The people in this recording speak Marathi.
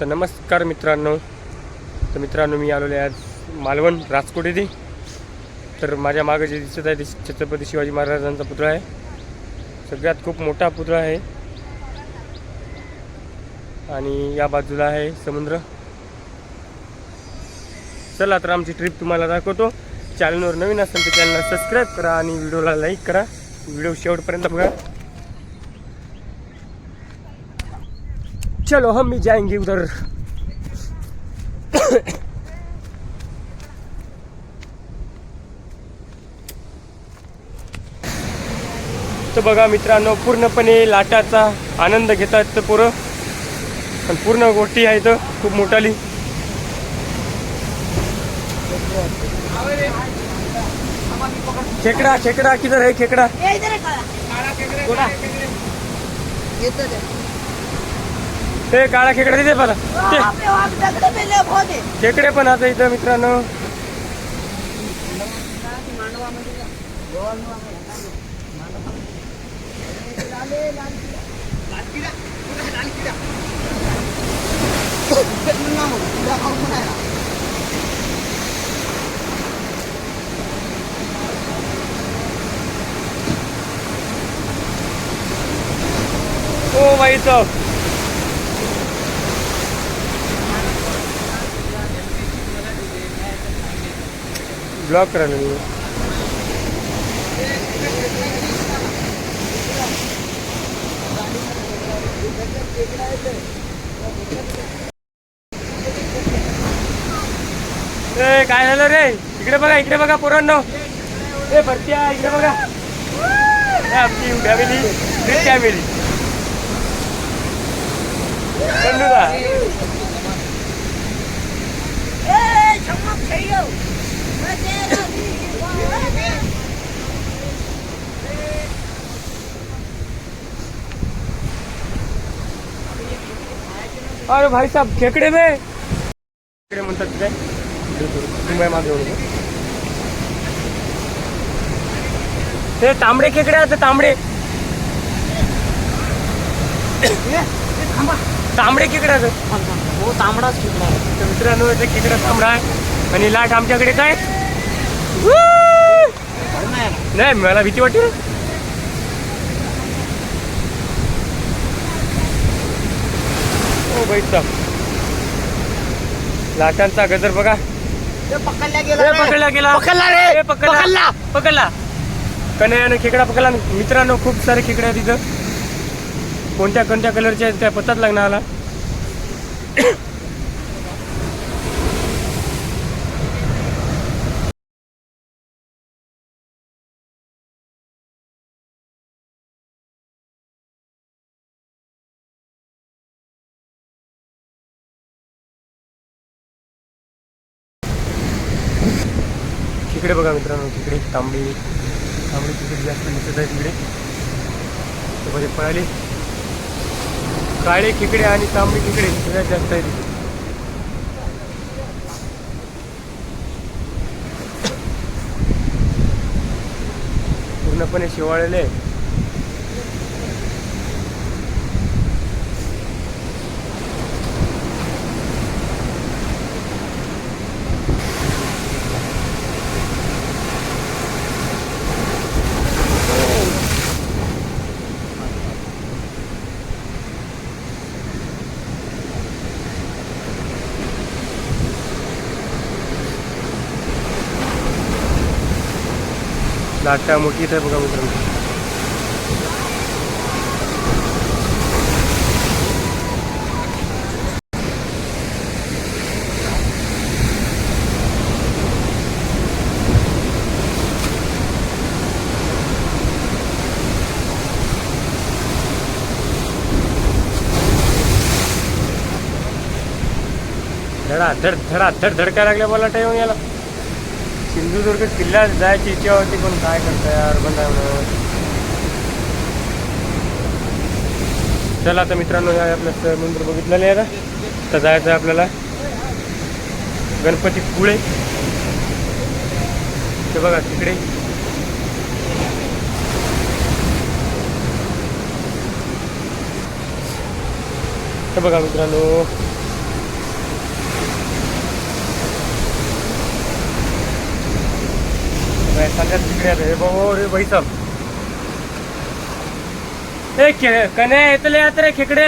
तर नमस्कार मित्रांनो. तर मित्रांनो मी आलेलो आहे आज मालवण राजकोट येथे. तर माझ्या मागे जे दिसत आहे ते छत्रपती शिवाजी महाराजांचा पुतळा आहे. सगळ्यात खूप मोठा पुतळा आहे. आणि या बाजूला आहे समुद्र. चला तर आमची ट्रिप तुम्हाला दाखवतो. चॅनलवर नवीन असेल तर चॅनलला सबस्क्राईब करा आणि व्हिडिओला लाईक करा. व्हिडिओ शेवटपर्यंत बघा. चलो हम भी जाएंगे उधर। तर बघा मित्रांनो पूर्णपणे लाटाचा आनंद घेतात तर पोरं. पण पूर्ण गोष्टी आहेत खूप मोठाली. खेकडा खेकडा किधर आहे खेकडा ये इधर है काला कोणा ये तो काळा खेकडा तिथे बघा खेकडे पण आता इथं मित्रांनो. मांडवा मध्ये जा. ब्लॉक करायला मी ए काय झालं रे? इकडे बघा इकडे बघा पोरांनो. ए भरत्या इकडे बघा. हे आमची फॅमिली बिग फॅमिली कंदुदा ए, चमक खेळो. मैं तेरा दीवाना. अरे भाई साहब खेकडे में? खेकडे म्हणतात काय मागे नका. ते तांबडे खेकडे आहेत तांबडे. तांबडे खेकडे हो तांबडाच खेकडा आहे. तर मित्रांनो इथे खेकडा तांबडा आहे. आणि लाट आमच्याकडे काय? नाही मला भीती वाटते साहब लाटांचा गजर बघा. ए, गेला. पकडला गेला. पकडला रे. पकडला. पकडला. पकडला. कन्हैयाने खेकडा पकडला. मित्रांनो खूप सारे खेकडे आहेत तिथं कोणत्या कोणत्या कलरचे आहेत काय पत्ताच लागणार आला तिकडे बघा मित्रांनो तिकडे तांबडी तांबडी तिकडे जास्त दिसत आहे तिकडे. त्यामध्ये पळाले. काळे खेकडे आणि तांबडी खेकडे सगळ्यात जास्त आहे तिकडे. पूर्णपणे शिवाळलेले आहे. लाटा मोठी आहे बघा मित्रांनो. धडा धड धडा धड धडका लागल्या मला टाईम याला. सिंधुदुर्ग किल्ल्यात जायची इच्छा होती पण काय करता यार बंद चला आता मित्रांनो हे आपलं मंदिर बघितलेलं आहे आता. तर जायचं आहे आपल्याला. गणपती पुळे. ते बघा तिकडे. हे बघा मित्रांनो. चालल्यात तिकडे आता. हे भाऊ रे भाई साहेब ए खे कन्या येतले आता रे खेकडे